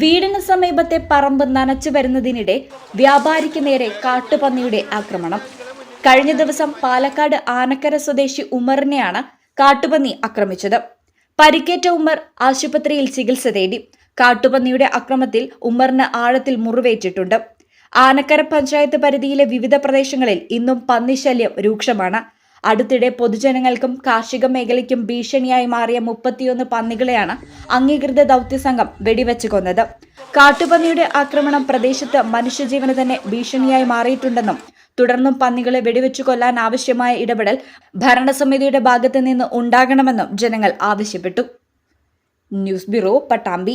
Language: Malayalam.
വീടിന് സമീപത്തെ പറമ്പ് നനച്ചു വരുന്നതിനിടെ വ്യാപാരിക്ക് നേരെ കാട്ടുപന്നിയുടെ ആക്രമണം. കഴിഞ്ഞ ദിവസം പാലക്കാട് ആനക്കര സ്വദേശി ഉമറിനെയാണ് കാട്ടുപന്നി ആക്രമിച്ചത്. പരിക്കേറ്റ ഉമ്മർ ആശുപത്രിയിൽ ചികിത്സ തേടി. കാട്ടുപന്നിയുടെ അക്രമത്തിൽ ഉമ്മറിന് ആഴത്തിൽ മുറിവേറ്റിട്ടുണ്ട്. ആനക്കര പഞ്ചായത്ത് പരിധിയിലെ വിവിധ പ്രദേശങ്ങളിൽ ഇന്നും പന്നിശല്യം രൂക്ഷമാണ്. അടുത്തിടെ പൊതുജനങ്ങൾക്കും കാർഷിക മേഖലയ്ക്കും ഭീഷണിയായി മാറിയ മുപ്പത്തിയൊന്ന് പന്നികളെയാണ് അംഗീകൃത ദൗത്യസംഘം വെടിവെച്ച് കൊന്നത്. കാട്ടുപന്നിയുടെ ആക്രമണം പ്രദേശത്ത് മനുഷ്യജീവന് തന്നെ ഭീഷണിയായി മാറിയിട്ടുണ്ടെന്നും തുടർന്നും പന്നികളെ വെടിവെച്ചു കൊല്ലാൻ ആവശ്യമായ ഇടപെടൽ ഭരണസമിതിയുടെ ഭാഗത്ത് നിന്ന് ഉണ്ടാകണമെന്നും ജനങ്ങൾ ആവശ്യപ്പെട്ടു. News bureau Pattambi.